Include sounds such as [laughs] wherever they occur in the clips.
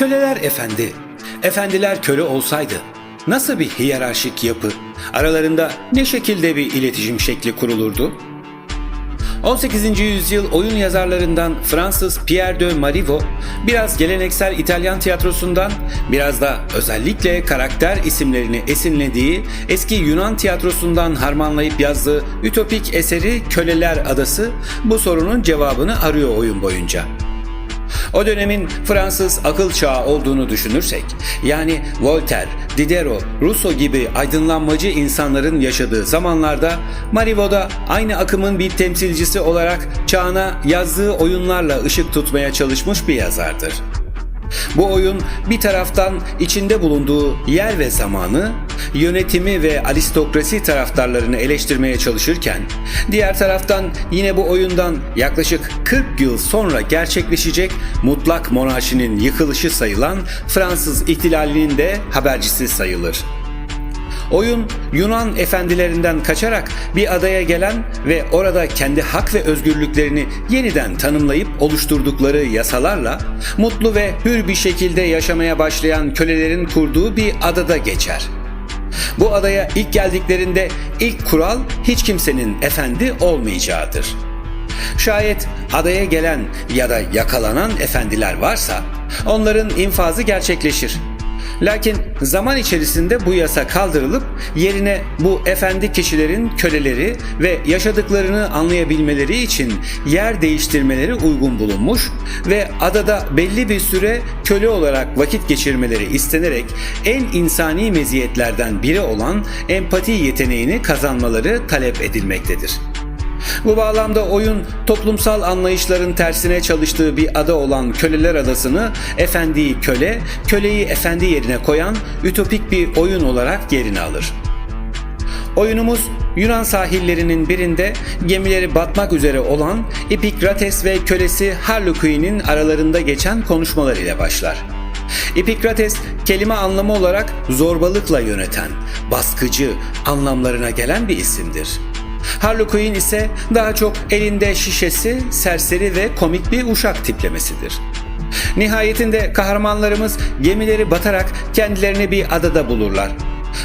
Köleler efendi, efendiler köle olsaydı nasıl bir hiyerarşik yapı, aralarında ne şekilde bir iletişim şekli kurulurdu? 18. yüzyıl oyun yazarlarından Fransız Pierre de Marivaux, biraz geleneksel İtalyan tiyatrosundan, biraz da özellikle karakter isimlerini esinlediği eski Yunan tiyatrosundan harmanlayıp yazdığı ütopik eseri Köleler Adası bu sorunun cevabını arıyor oyun boyunca. O dönemin Fransız akıl çağı olduğunu düşünürsek, yani Voltaire, Diderot, Rousseau gibi aydınlanmacı insanların yaşadığı zamanlarda Marivaux da aynı akımın bir temsilcisi olarak çağına yazdığı oyunlarla ışık tutmaya çalışmış bir yazardır. Bu oyun bir taraftan içinde bulunduğu yer ve zamanı, yönetimi ve aristokrasi taraftarlarını eleştirmeye çalışırken, diğer taraftan yine bu oyundan yaklaşık 40 yıl sonra gerçekleşecek mutlak monarşinin yıkılışı sayılan Fransız ihtilalinin de habercisi sayılır. Oyun Yunan efendilerinden kaçarak bir adaya gelen ve orada kendi hak ve özgürlüklerini yeniden tanımlayıp oluşturdukları yasalarla mutlu ve hür bir şekilde yaşamaya başlayan kölelerin kurduğu bir adada geçer. Bu adaya ilk geldiklerinde ilk kural hiç kimsenin efendi olmayacağıdır. Şayet adaya gelen ya da yakalanan efendiler varsa onların infazı gerçekleşir. Lakin zaman içerisinde bu yasa kaldırılıp yerine bu efendi kişilerin köleleri ve yaşadıklarını anlayabilmeleri için yer değiştirmeleri uygun bulunmuş ve adada belli bir süre köle olarak vakit geçirmeleri istenerek en insani meziyetlerden biri olan empati yeteneğini kazanmaları talep edilmektedir. Bu bağlamda oyun toplumsal anlayışların tersine çalıştığı bir ada olan Köleler Adası'nı efendiyi köle, köleyi efendi yerine koyan ütopik bir oyun olarak yerini alır. Oyunumuz Yunan sahillerinin birinde gemileri batmak üzere olan Epikrates ve kölesi Harlequin'in aralarında geçen konuşmalar ile başlar. Epikrates kelime anlamı olarak zorbalıkla yöneten, baskıcı anlamlarına gelen bir isimdir. Harlequin ise daha çok elinde şişesi, serseri ve komik bir uşak tiplemesidir. Nihayetinde kahramanlarımız gemileri batarak kendilerini bir adada bulurlar.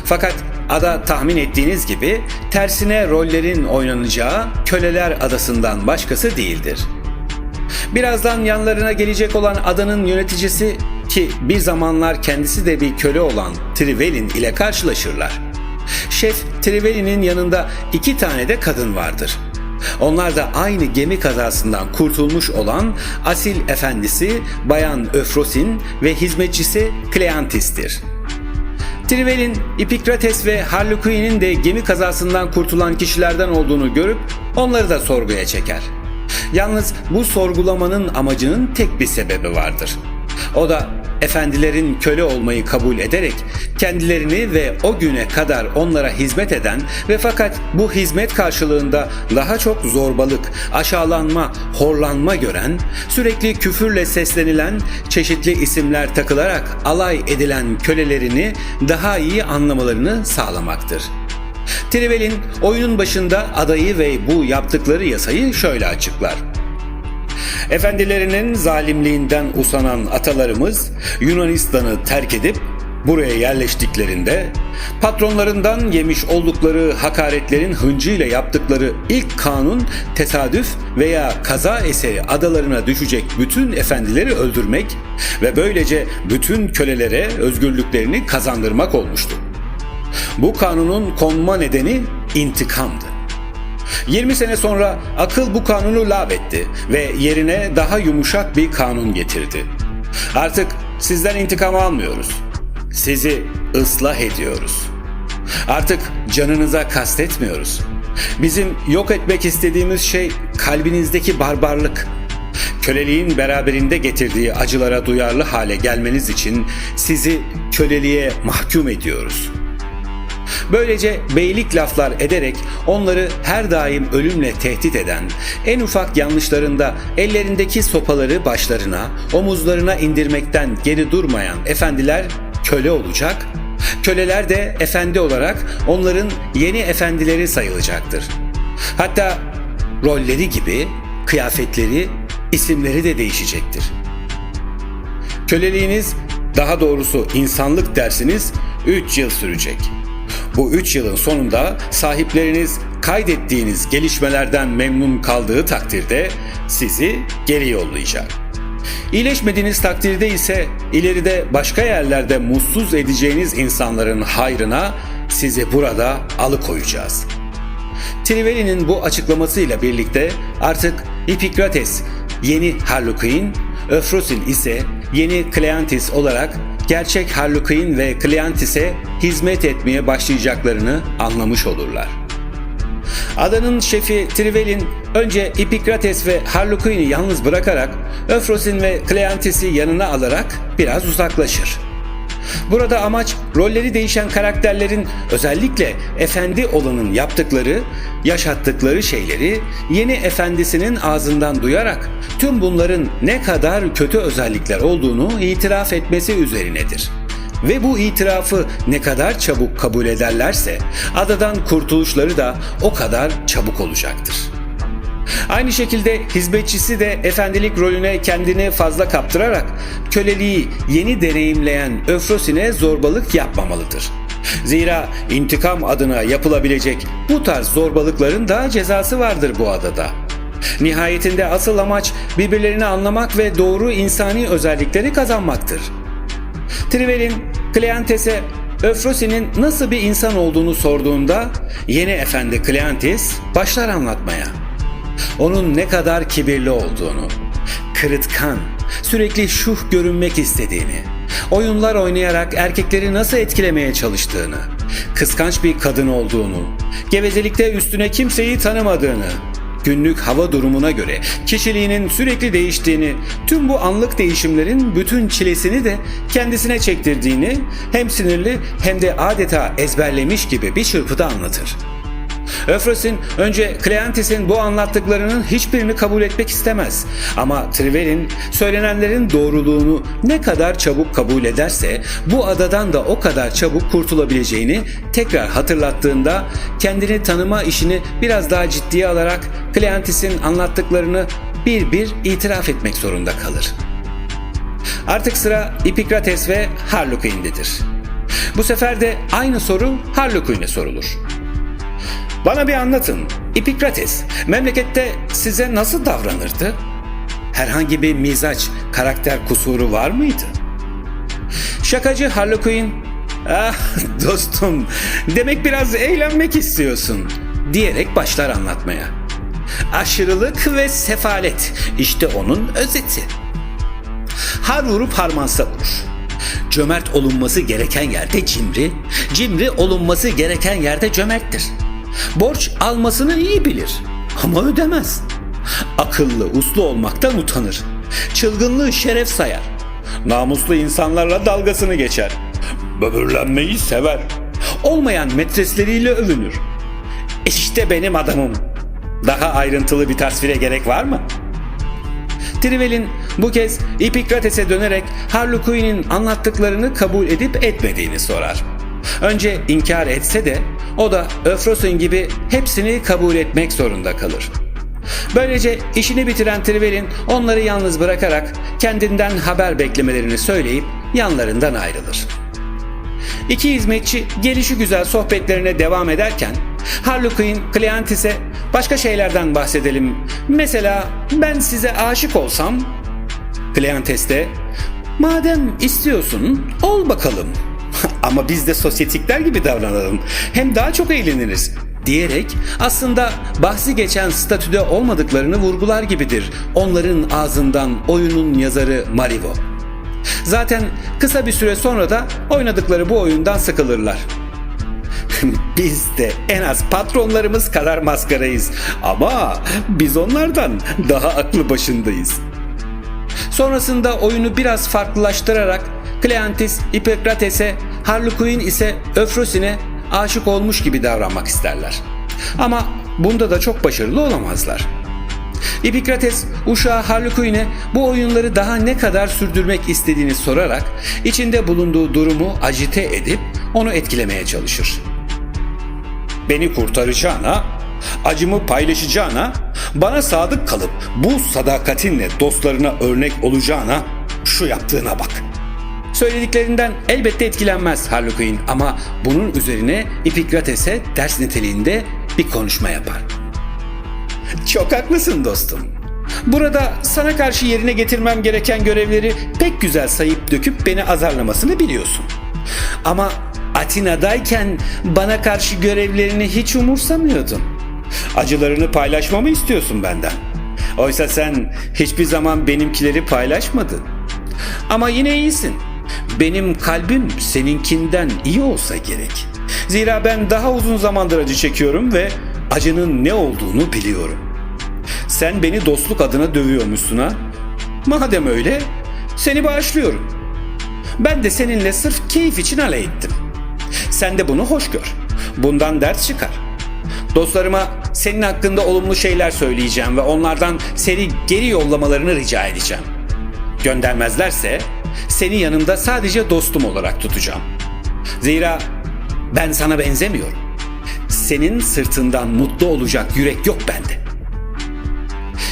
Fakat ada tahmin ettiğiniz gibi tersine rollerin oynanacağı Köleler Adası'ndan başkası değildir. Birazdan yanlarına gelecek olan adanın yöneticisi ki bir zamanlar kendisi de bir köle olan Trivelin ile karşılaşırlar. Şef Triveli'nin yanında iki tane de kadın vardır. Onlar da aynı gemi kazasından kurtulmuş olan asil efendisi Bayan Öfrosin ve hizmetçisi Kleantis'tir. Trivelin, Epikrates ve Harlequin'in de gemi kazasından kurtulan kişilerden olduğunu görüp onları da sorguya çeker. Yalnız bu sorgulamanın amacının tek bir sebebi vardır. O da efendilerin köle olmayı kabul ederek kendilerini ve o güne kadar onlara hizmet eden ve fakat bu hizmet karşılığında daha çok zorbalık, aşağılanma, horlanma gören, sürekli küfürle seslenilen, çeşitli isimler takılarak alay edilen kölelerini daha iyi anlamalarını sağlamaktır. Trivelin oyunun başında adayı ve bu yaptıkları yasayı şöyle açıklar. Efendilerinin zalimliğinden usanan atalarımız Yunanistan'ı terk edip buraya yerleştiklerinde patronlarından yemiş oldukları hakaretlerin hıncıyla yaptıkları ilk kanun tesadüf veya kaza eseri adalarına düşecek bütün efendileri öldürmek ve böylece bütün kölelere özgürlüklerini kazandırmak olmuştu. Bu kanunun konma nedeni intikamdı. 20 sene sonra akıl bu kanunu lağvetti ve yerine daha yumuşak bir kanun getirdi. Artık sizden intikam almıyoruz. Sizi ıslah ediyoruz. Artık canınıza kastetmiyoruz. Bizim yok etmek istediğimiz şey kalbinizdeki barbarlık. Köleliğin beraberinde getirdiği acılara duyarlı hale gelmeniz için sizi köleliğe mahkum ediyoruz.'' Böylece beylik laflar ederek onları her daim ölümle tehdit eden, en ufak yanlışlarında ellerindeki sopaları başlarına, omuzlarına indirmekten geri durmayan efendiler köle olacak, köleler de efendi olarak onların yeni efendileri sayılacaktır. Hatta rolleri gibi kıyafetleri, isimleri de değişecektir. Köleliğiniz, daha doğrusu insanlık dersiniz 3 yıl sürecek. Bu 3 yılın sonunda sahipleriniz kaydettiğiniz gelişmelerden memnun kaldığı takdirde sizi geri yollayacak. İyileşmediğiniz takdirde ise ileride başka yerlerde mutsuz edeceğiniz insanların hayrına sizi burada alıkoyacağız. Triveli'nin bu açıklamasıyla birlikte artık Epikrates yeni Harlukain, Öfrosin ise yeni Kleantis olarak gerçek Harlukain ve Kleantis'e hizmet etmeye başlayacaklarını anlamış olurlar. Adanın şefi Trivelin önce Epikrates ve Harlukain'i yalnız bırakarak Öfrosin ve Kleantis'i yanına alarak biraz uzaklaşır. Burada amaç rolleri değişen karakterlerin özellikle efendi olanın yaptıkları, yaşattıkları şeyleri yeni efendisinin ağzından duyarak tüm bunların ne kadar kötü özellikler olduğunu itiraf etmesi üzerinedir. Ve bu itirafı ne kadar çabuk kabul ederlerse adadan kurtuluşları da o kadar çabuk olacaktır. Aynı şekilde hizmetçisi de efendilik rolüne kendini fazla kaptırarak köleliği yeni deneyimleyen Öfrosin'e zorbalık yapmamalıdır. Zira intikam adına yapılabilecek bu tarz zorbalıkların da cezası vardır bu adada. Nihayetinde asıl amaç birbirlerini anlamak ve doğru insani özellikleri kazanmaktır. Trivelin Kleantes'e Öfrosi'nin nasıl bir insan olduğunu sorduğunda yeni efendi Kleantes başlar anlatmaya onun ne kadar kibirli olduğunu, kırıtkan, sürekli şuh görünmek istediğini, oyunlar oynayarak erkekleri nasıl etkilemeye çalıştığını, kıskanç bir kadın olduğunu, gevezelikte üstüne kimseyi tanımadığını, günlük hava durumuna göre kişiliğinin sürekli değiştiğini, tüm bu anlık değişimlerin bütün çilesini de kendisine çektirdiğini hem sinirli hem de adeta ezberlemiş gibi bir çırpıda anlatır. Öfros'in önce Kleantis'in bu anlattıklarının hiçbirini kabul etmek istemez. Ama Trivelin söylenenlerin doğruluğunu ne kadar çabuk kabul ederse bu adadan da o kadar çabuk kurtulabileceğini tekrar hatırlattığında kendini tanıma işini biraz daha ciddiye alarak Kleantis'in anlattıklarını bir bir itiraf etmek zorunda kalır. Artık sıra Epikrates ve Harlukain'dedir. Bu sefer de aynı soru Harlukain'e sorulur. Bana bir anlatın. Epikrates memlekette size nasıl davranırdı? Herhangi bir mizaç, karakter kusuru var mıydı? Şakacı Harlequin, ah [laughs] dostum demek biraz eğlenmek istiyorsun diyerek başlar anlatmaya. Aşırılık ve sefalet işte onun özeti. Har vurup harmansa vurur. Cömert olunması gereken yerde cimri, cimri olunması gereken yerde cömerttir. Borç almasını iyi bilir ama ödemez. Akıllı, uslu olmaktan utanır. Çılgınlığı şeref sayar. Namuslu insanlarla dalgasını geçer. Böbürlenmeyi sever. Olmayan metresleriyle övünür. İşte benim adamım. Daha ayrıntılı bir tasvire gerek var mı? Trivelin bu kez Epikrates'e dönerek Harlequin'in anlattıklarını kabul edip etmediğini sorar. Önce inkar etse de o da Öfrosin gibi hepsini kabul etmek zorunda kalır. Böylece işini bitiren Trivelin onları yalnız bırakarak kendinden haber beklemelerini söyleyip yanlarından ayrılır. İki hizmetçi gelişi güzel sohbetlerine devam ederken Harlequin Cleantis'e başka şeylerden bahsedelim. Mesela ben size aşık olsam Cleantes de madem istiyorsun ol bakalım ama biz de sosyetikler gibi davranalım. Hem daha çok eğleniriz diyerek aslında bahsi geçen statüde olmadıklarını vurgular gibidir onların ağzından oyunun yazarı Marivo. Zaten kısa bir süre sonra da oynadıkları bu oyundan sıkılırlar. [laughs] biz de en az patronlarımız kadar maskarayız ama biz onlardan daha aklı başındayız. Sonrasında oyunu biraz farklılaştırarak Kleantis Harlequin ise Öfrosin'e aşık olmuş gibi davranmak isterler. Ama bunda da çok başarılı olamazlar. Epikrates uşağı Harlequin'e bu oyunları daha ne kadar sürdürmek istediğini sorarak içinde bulunduğu durumu acite edip onu etkilemeye çalışır. Beni kurtaracağına, acımı paylaşacağına, bana sadık kalıp bu sadakatinle dostlarına örnek olacağına Şu yaptığına bak. Söylediklerinden elbette etkilenmez Harlequin ama bunun üzerine Epikrates'e ders niteliğinde bir konuşma yapar. Çok haklısın dostum. Burada sana karşı yerine getirmem gereken görevleri pek güzel sayıp döküp beni azarlamasını biliyorsun. Ama Atina'dayken bana karşı görevlerini hiç umursamıyordun. Acılarını paylaşmamı istiyorsun benden. Oysa sen hiçbir zaman benimkileri paylaşmadın. Ama yine iyisin. Benim kalbim seninkinden iyi olsa gerek. Zira ben daha uzun zamandır acı çekiyorum ve acının ne olduğunu biliyorum. Sen beni dostluk adına dövüyormuşsun ha? Madem öyle seni bağışlıyorum. Ben de seninle sırf keyif için alay ettim. Sen de bunu hoş gör. Bundan ders çıkar. Dostlarıma senin hakkında olumlu şeyler söyleyeceğim ve onlardan seni geri yollamalarını rica edeceğim. Göndermezlerse seni yanımda sadece dostum olarak tutacağım. Zira ben sana benzemiyorum. Senin sırtından mutlu olacak yürek yok bende.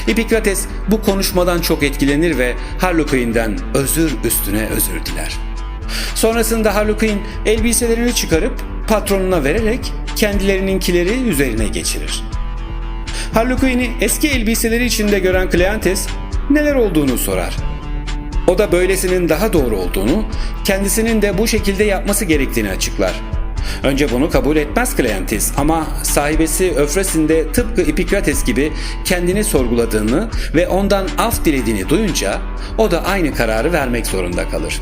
Epikrates bu konuşmadan çok etkilenir ve Harlequin'den özür üstüne özür diler. Sonrasında Harlequin elbiselerini çıkarıp patronuna vererek kendilerininkileri üzerine geçirir. Harlequin'i eski elbiseleri içinde gören Cleantes neler olduğunu sorar. O da böylesinin daha doğru olduğunu, kendisinin de bu şekilde yapması gerektiğini açıklar. Önce bunu kabul etmez Cleantis ama sahibesi Öfras'in de tıpkı Epikrates gibi kendini sorguladığını ve ondan af dilediğini duyunca o da aynı kararı vermek zorunda kalır.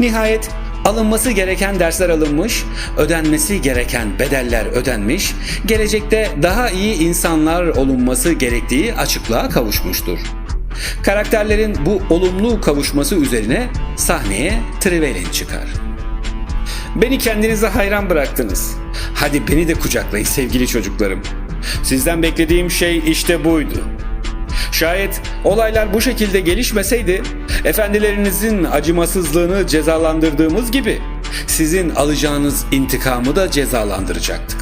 Nihayet alınması gereken dersler alınmış, ödenmesi gereken bedeller ödenmiş, gelecekte daha iyi insanlar olunması gerektiği açıklığa kavuşmuştur. Karakterlerin bu olumlu kavuşması üzerine sahneye Trevelyan çıkar. Beni kendinize hayran bıraktınız. Hadi beni de kucaklayın sevgili çocuklarım. Sizden beklediğim şey işte buydu. Şayet olaylar bu şekilde gelişmeseydi, efendilerinizin acımasızlığını cezalandırdığımız gibi sizin alacağınız intikamı da cezalandıracaktık.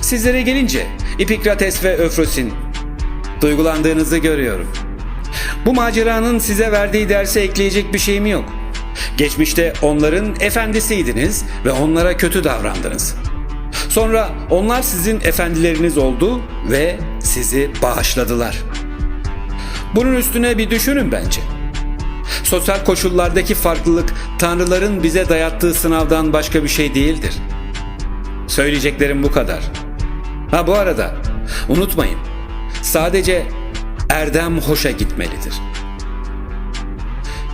Sizlere gelince Epikrates ve Öfrosin, duygulandığınızı görüyorum. Bu maceranın size verdiği derse ekleyecek bir şeyim yok. Geçmişte onların efendisiydiniz ve onlara kötü davrandınız. Sonra onlar sizin efendileriniz oldu ve sizi bağışladılar. Bunun üstüne bir düşünün bence. Sosyal koşullardaki farklılık tanrıların bize dayattığı sınavdan başka bir şey değildir. Söyleyeceklerim bu kadar. Ha bu arada unutmayın. Sadece erdem hoşa gitmelidir.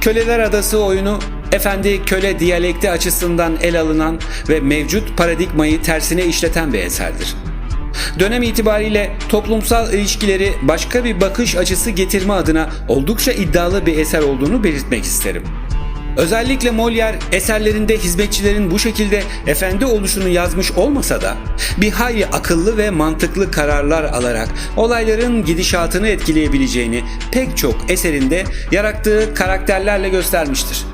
Köleler Adası oyunu efendi köle diyalekti açısından el alınan ve mevcut paradigmayı tersine işleten bir eserdir. Dönem itibariyle toplumsal ilişkileri başka bir bakış açısı getirme adına oldukça iddialı bir eser olduğunu belirtmek isterim. Özellikle Molière eserlerinde hizmetçilerin bu şekilde efendi oluşunu yazmış olmasa da bir hayli akıllı ve mantıklı kararlar alarak olayların gidişatını etkileyebileceğini pek çok eserinde yarattığı karakterlerle göstermiştir.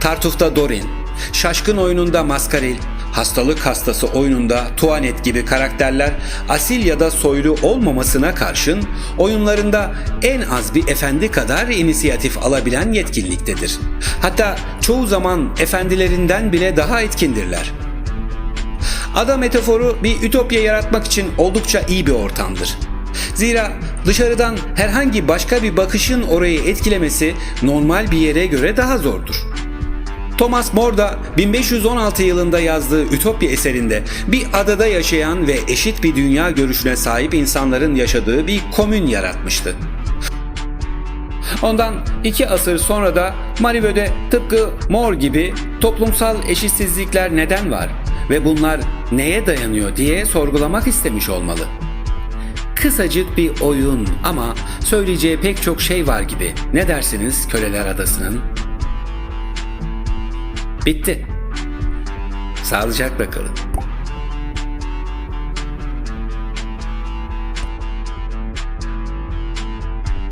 Tartuf'ta Dorin, Şaşkın oyununda Maskaril, Hastalık Hastası oyununda Tuanet gibi karakterler asil ya da soylu olmamasına karşın oyunlarında en az bir efendi kadar inisiyatif alabilen yetkinliktedir. Hatta çoğu zaman efendilerinden bile daha etkindirler. Ada metaforu bir ütopya yaratmak için oldukça iyi bir ortamdır. Zira dışarıdan herhangi başka bir bakışın orayı etkilemesi normal bir yere göre daha zordur. Thomas More da 1516 yılında yazdığı Ütopya eserinde bir adada yaşayan ve eşit bir dünya görüşüne sahip insanların yaşadığı bir komün yaratmıştı. Ondan iki asır sonra da Marivö'de tıpkı More gibi toplumsal eşitsizlikler neden var ve bunlar neye dayanıyor diye sorgulamak istemiş olmalı. Kısacık bir oyun ama söyleyeceği pek çok şey var gibi. Ne dersiniz Köleler Adası'nın? Bitti. Sağlıcakla kalın.